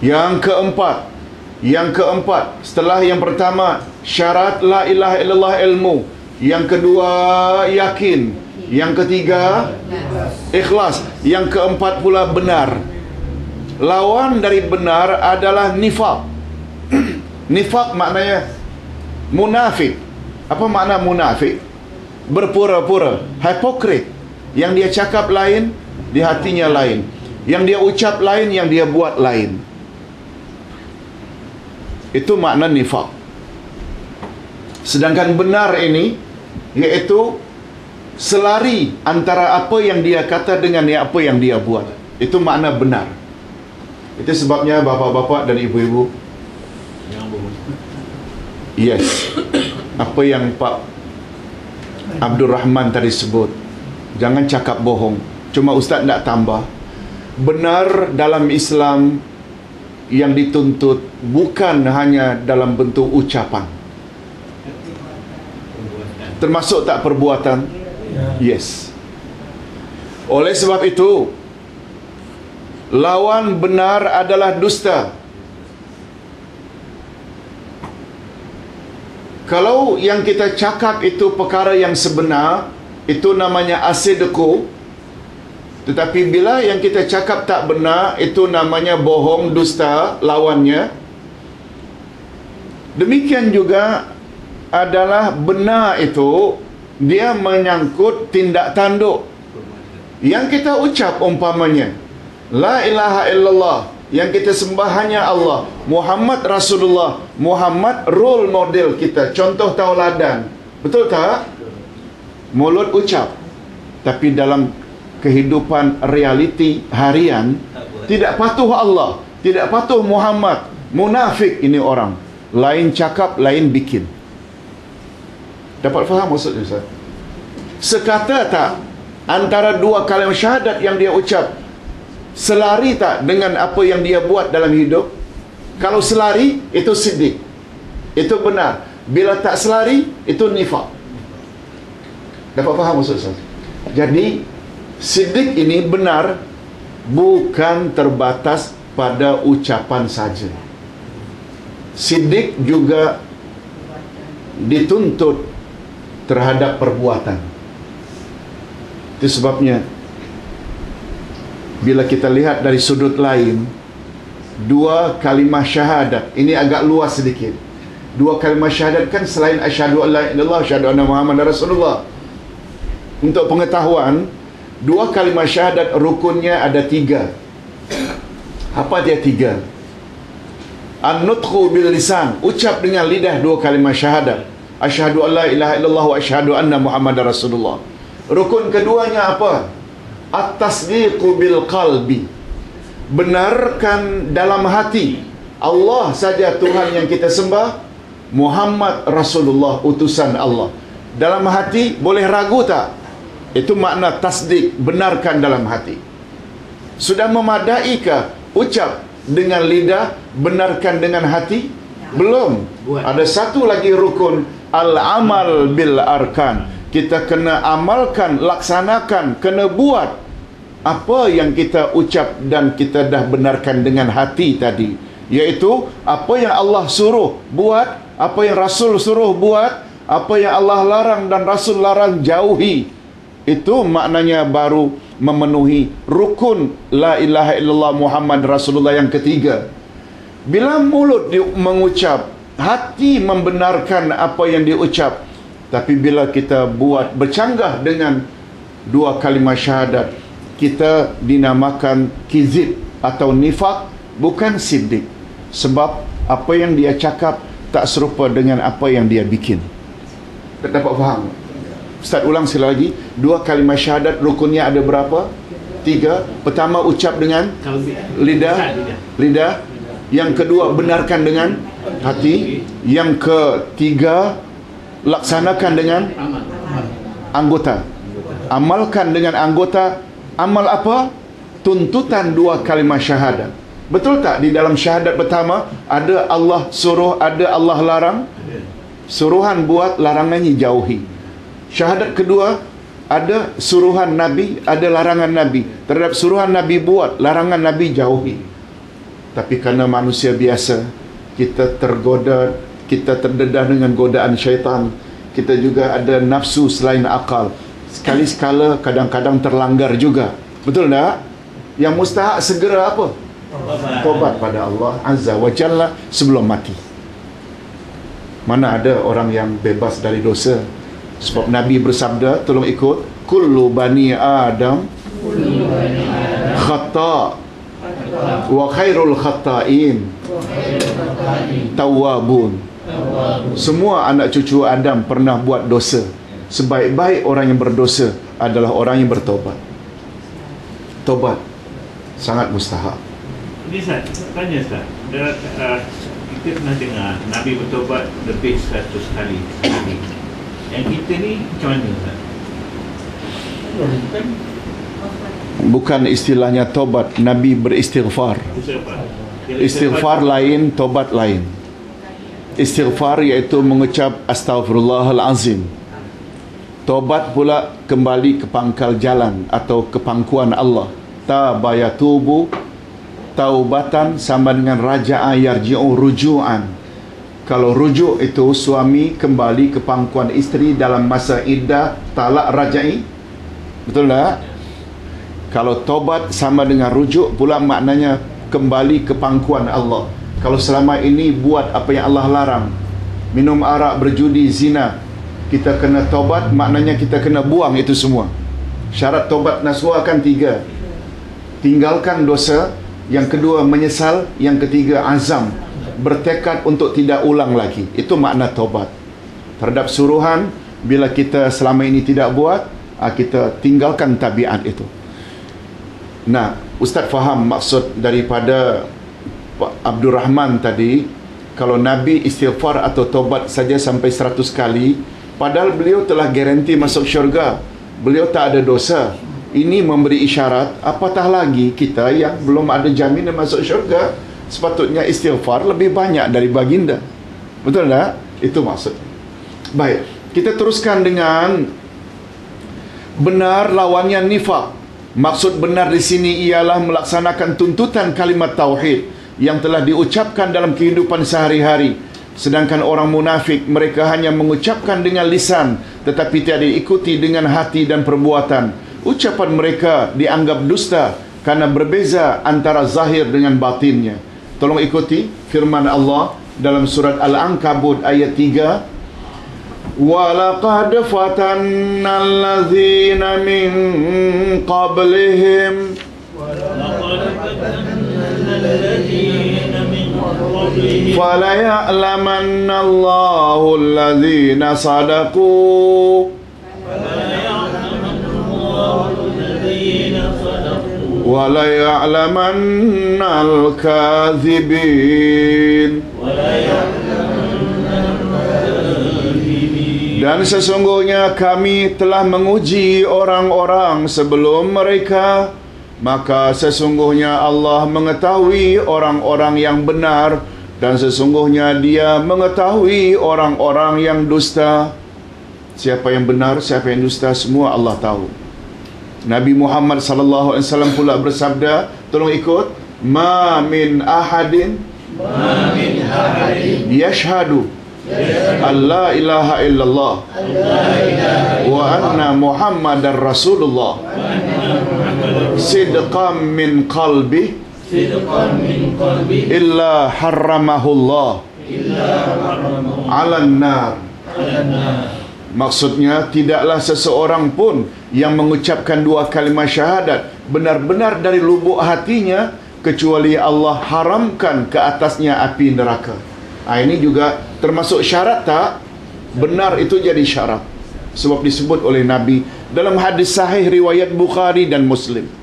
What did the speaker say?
Yang keempat, yang keempat setelah yang pertama syarat la ilaha illallah ilmu. Yang kedua yakin. Yang ketiga ikhlas. Yang keempat pula benar. Lawan dari benar adalah nifak. nifak maknanya munafik. Apa makna munafik? Berpura-pura, hipokrit. Yang dia cakap lain, di hatinya lain. Yang dia ucap lain, yang dia buat lain. Itu makna nifak. Sedangkan benar ini iaitu selari antara apa yang dia kata dengan apa yang dia buat. Itu makna benar. Itu sebabnya bapa-bapa dan ibu-ibu Yes. Apa yang Pak Abdul Rahman tadi sebut. Jangan cakap bohong. Cuma ustaz nak tambah. Benar dalam Islam yang dituntut bukan hanya dalam bentuk ucapan. Termasuk tak perbuatan? Yes. Oleh sebab itu, lawan benar adalah dusta. Kalau yang kita cakap itu perkara yang sebenar, itu namanya asidku. Tetapi bila yang kita cakap tak benar, itu namanya bohong, dusta, lawannya. Demikian juga adalah benar itu dia menyangkut tindak tanduk. Yang kita ucap umpamanya, La ilaha illallah, yang kita sembah hanya Allah. Muhammad Rasulullah, Muhammad role model kita, contoh tauladan. Betul tak? Mulut ucap. Tapi dalam kehidupan realiti harian tidak patuh Allah, tidak patuh Muhammad. Munafik ini orang. Lain cakap, lain bikin. Dapat faham maksudnya Ustaz? Sekata tak antara dua kalimat syahadat yang dia ucap selari tak dengan apa yang dia buat dalam hidup? Kalau selari itu siddiq. Itu benar. Bila tak selari itu nifak. Dapat faham maksud Ustaz? Jadi siddiq ini benar bukan terbatas pada ucapan saja. Siddiq juga dituntut terhadap perbuatan. Itu sebabnya bila kita lihat dari sudut lain dua kalimah syahadat ini agak luas sedikit. Dua kalimah syahadat kan selain asyhadu an la ilaha illallah asyhadu anna muhammadar rasulullah. Untuk pengetahuan, dua kalimah syahadat rukunnya ada tiga. Apa dia tiga? An-nutqu bil lisan, ucap dengan lidah dua kalimah syahadat. Asyhadu an la ilaha illallah wa asyhadu anna muhammadar rasulullah. Rukun keduanya apa? At-tasdiqu bil qalbi. Benarkan dalam hati Allah saja Tuhan yang kita sembah, Muhammad Rasulullah utusan Allah. Dalam hati boleh ragu tak? Itu makna tasdik, benarkan dalam hati. Sudah memadai ke ucap dengan lidah, benarkan dengan hati? Belum. Ada satu lagi rukun al-amal bil arkan. Kita kena amalkan, laksanakan, kena buat apa yang kita ucap dan kita dah benarkan dengan hati tadi. Iaitu apa yang Allah suruh buat, apa yang Rasul suruh buat, apa yang Allah larang dan Rasul larang jauhi. Itu maknanya baru memenuhi rukun la ilaha illallah Muhammad Rasulullah yang ketiga. Bila mulut dia mengucap, hati membenarkan apa yang diucap. Tapi bila kita buat bercanggah dengan dua kalimah syahadat, kita dinamakan kizib atau nifak bukan siddiq. Sebab apa yang dia cakap tak serupa dengan apa yang dia bikin. Tak dapat faham? Ustaz ulang sekali lagi. Dua kalimah syahadat rukunnya ada berapa? Tiga. Pertama ucap dengan lidah. Lidah. Yang kedua benarkan dengan hati. Yang ketiga laksanakan dengan anggota. Amalkan dengan anggota. Amal apa? Tuntutan dua kalimah syahadat. Betul tak di dalam syahadat pertama ada Allah suruh, ada Allah larang? Suruhan buat, larangannya jauhi. Syahadat kedua ada suruhan Nabi, ada larangan Nabi. Terhadap suruhan Nabi buat, larangan Nabi jauhi. Tapi kerana manusia biasa, kita tergoda, kita terdedah dengan godaan syaitan. Kita juga ada nafsu selain akal. Sekali-sekala kadang-kadang terlanggar juga. Betul tak? Yang mustahak segera apa? Tobat pada Allah Azza wa Jalla sebelum mati. Mana ada orang yang bebas dari dosa? Sebab Nabi bersabda, tolong ikut, kullu bani Adam khata wa khairul khata'in tawabun semua anak cucu Adam pernah buat dosa sebaik-baik orang yang berdosa adalah orang yang bertobat tobat sangat mustahak Ini Ustaz, tanya Ustaz. Uh, kita pernah dengar Nabi bertobat lebih 100 kali. Yang kita ni macam mana Ustaz? Kan bukan istilahnya tobat Nabi beristighfar. Istighfar. Lain tobat lain. Istighfar iaitu mengucap astagfirullahalazim tobat pula kembali ke pangkal jalan atau ke pangkuan Allah. Tabayatubu taubatan sama dengan raja'a yarji'u ruju'an kalau rujuk itu suami kembali ke pangkuan isteri dalam masa iddah talak raja'i betul tak kalau tobat sama dengan rujuk pula maknanya kembali ke pangkuan Allah. Kalau selama ini buat apa yang Allah larang, minum arak, berjudi, zina, kita kena tobat, maknanya kita kena buang itu semua. Syarat tobat nasuha kan tiga. Tinggalkan dosa, yang kedua menyesal, yang ketiga azam, bertekad untuk tidak ulang lagi. Itu makna tobat. Terhadap suruhan, bila kita selama ini tidak buat, ah, kita tinggalkan tabiat itu. Nah, Ustaz faham maksud daripada Abdul Rahman tadi kalau Nabi istighfar atau tobat saja sampai 100 kali padahal beliau telah garanti masuk syurga beliau tak ada dosa ini memberi isyarat apatah lagi kita yang belum ada jaminan masuk syurga sepatutnya istighfar lebih banyak dari baginda betul tak? itu maksud baik kita teruskan dengan benar lawannya nifak Maksud benar di sini ialah melaksanakan tuntutan kalimat tauhid yang telah diucapkan dalam kehidupan sehari-hari. Sedangkan orang munafik mereka hanya mengucapkan dengan lisan tetapi tiada diikuti dengan hati dan perbuatan. Ucapan mereka dianggap dusta karena berbeza antara zahir dengan batinnya. Tolong ikuti firman Allah dalam surat Al-Ankabut ayat 3 ولقد فتنا الذين من قبلهم Laqad fatanna alladhina min qablihim فليعلمن الله الذين صدقوا وليعلمن الكاذبين Dan sesungguhnya kami telah menguji orang-orang sebelum mereka Maka sesungguhnya Allah mengetahui orang-orang yang benar Dan sesungguhnya dia mengetahui orang-orang yang dusta Siapa yang benar, siapa yang dusta, semua Allah tahu Nabi Muhammad sallallahu alaihi wasallam pula bersabda, tolong ikut, ma min ahadin ma min ahadin yashhadu an la ilaha illallah wa anna muhammadar rasulullah. Sidqan min qalbi illa harramahullah ala nar Maksudnya tidaklah seseorang pun yang mengucapkan dua kalimat syahadat benar-benar dari lubuk hatinya kecuali Allah haramkan ke atasnya api neraka. Ha, ini juga termasuk syarat tak? Benar itu jadi syarat. Sebab disebut oleh Nabi dalam hadis sahih riwayat Bukhari dan Muslim.